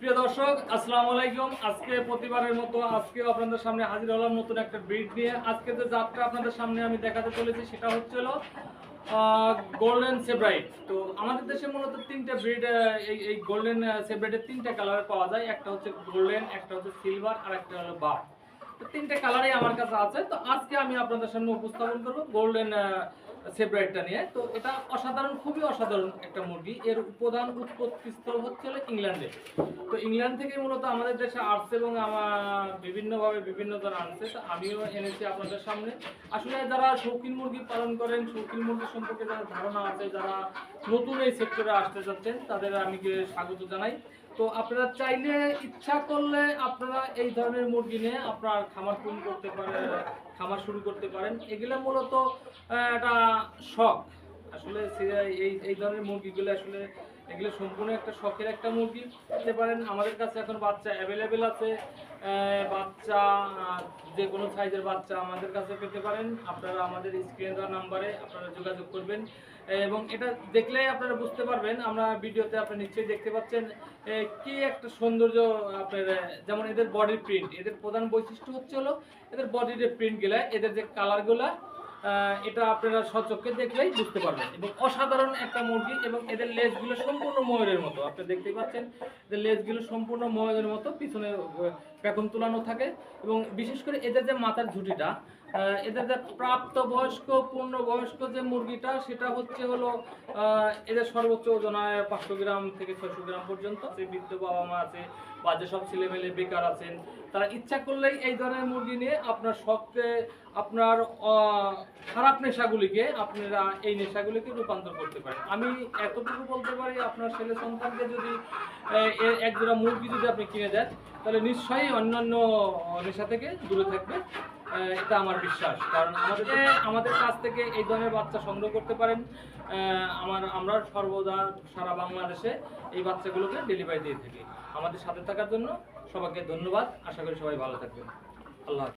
প্রিয় দর্শক, আসসালামু আলাইকুম। আজকে প্রতিবারের মতো আজকে আপনাদের সামনে হাজির হলাম নতুন একটা ব্রিড নিয়ে। আজকে যে জাতটা আপনাদের সামনে আমি দেখাতে চলেছি, সেটা হচ্ছিল গোল্ডেন সেব্রাইট তো আমাদের দেশে মূলত তিনটা ব্রিড এই এই গোল্ডেন সেব্রাইটের তিনটা কালার পাওয়া যায়। একটা হচ্ছে গোল্ডেন একটা হচ্ছে সিলভার আর একটা হলো বাফ তো তিনটে কালারই আমার কাছে আছে। তো আজকে আমি আপনাদের সামনে উপস্থাপন করব গোল্ডেন সেব্রাইটটা নিয়ে। তো এটা অসাধারণ, খুবই অসাধারণ একটা মুরগি। এর প্রধান উৎপত্তি স্থল হচ্ছে হলো ইংল্যান্ডে। তো ইংল্যান্ড থেকে মূলত আমাদের দেশে আসছে এবং আমার বিভিন্নভাবে বিভিন্ন জন আনছে। তো আমিও এনেছি আপনাদের সামনে। আসলে যারা শৌখিন মুরগি পালন করেন, শৌখিন মুরগি সম্পর্কে যারা ধারণা আছে, যারা নতুন এই সেক্টরে আসতে যাচ্ছেন, তাদের আমি স্বাগত জানাই। তো আপনারা চাইলে ইচ্ছা করলে আপনারা এই ধরনের মুরগি নিয়ে আপনার খামার শুরু করতে পারেন খামার শুরু করতে পারেন। এগুলো মূলত একটা শখ। আসলে এই এই ধরনের মুরগিগুলো আসলে এগুলো সম্পূর্ণ একটা শখের একটা মুরগি। পেতে পারেন, আমাদের কাছে এখন বাচ্চা অ্যাভেলেবেল আছে। বাচ্চা যে কোনো সাইজের বাচ্চা আমাদের কাছে পেতে পারেন। আপনারা আমাদের স্ক্রিন দেওয়া নাম্বারে আপনারা যোগাযোগ করবেন। এবং এটা দেখলেই আপনারা বুঝতে পারবেন, আমরা ভিডিওতে আপনারা নিশ্চয়ই দেখতে পাচ্ছেন কি একটা সৌন্দর্য আপনার যেমন এদের বডির প্রিন্ট এদের প্রধান বৈশিষ্ট্য হচ্ছে হলো, এদের বডির প্রিন্টগুলা এদের যে কালারগুলা এটা আপনারা সচক্ষে দেখলেই বুঝতে পারবেন। এবং অসাধারণ একটা মুরগি এবং এদের লেজগুলো সম্পূর্ণ ময়ূরের মতো। আপনি দেখতেই পাচ্ছেন, এদের লেজগুলো সম্পূর্ণ ময়ূরের মতো, পিছনে পেখম তোলানো থাকে। এবং বিশেষ করে এদের যে মাথার ঝুঁটিটা এদের যে প্রাপ্ত বয়স্ক পূর্ণ বয়স্ক যে মুরগিটা, সেটা হচ্ছে হলো এদের সর্বোচ্চ ওজন হয় পাঁচশো গ্রাম থেকে ছয়শো গ্রাম পর্যন্ত। যে বৃদ্ধ বাবা মা আছে বা যেসব ছেলেমেলে বেকার আছেন, তারা ইচ্ছা করলেই এই ধরনের মুরগি নিয়ে আপনার শখকে আপনার খারাপ নেশাগুলিকে আপনারা এই নেশাগুলিকে রূপান্তর করতে পারেন। আমি এতটুকু বলতে পারি, আপনার ছেলে সন্তানকে যদি এক জোড়া মুরগি যদি আপনি কিনে দেন, তাহলে নিশ্চয়ই অন্যান্য নেশা থেকে দূরে থাকবে। এটা আমার বিশ্বাস। কারণ আমাদের আমাদের কাছ থেকে এই ধরনের বাচ্চা সংগ্রহ করতে পারেন। আমার, আমরা সর্বদা সারা বাংলাদেশে এই বাচ্চাগুলোকে ডেলিভারি দিয়ে থাকি। আমাদের সাথে থাকার জন্য সবাইকে ধন্যবাদ। আশা করি সবাই ভালো থাকবেন। আল্লাহ।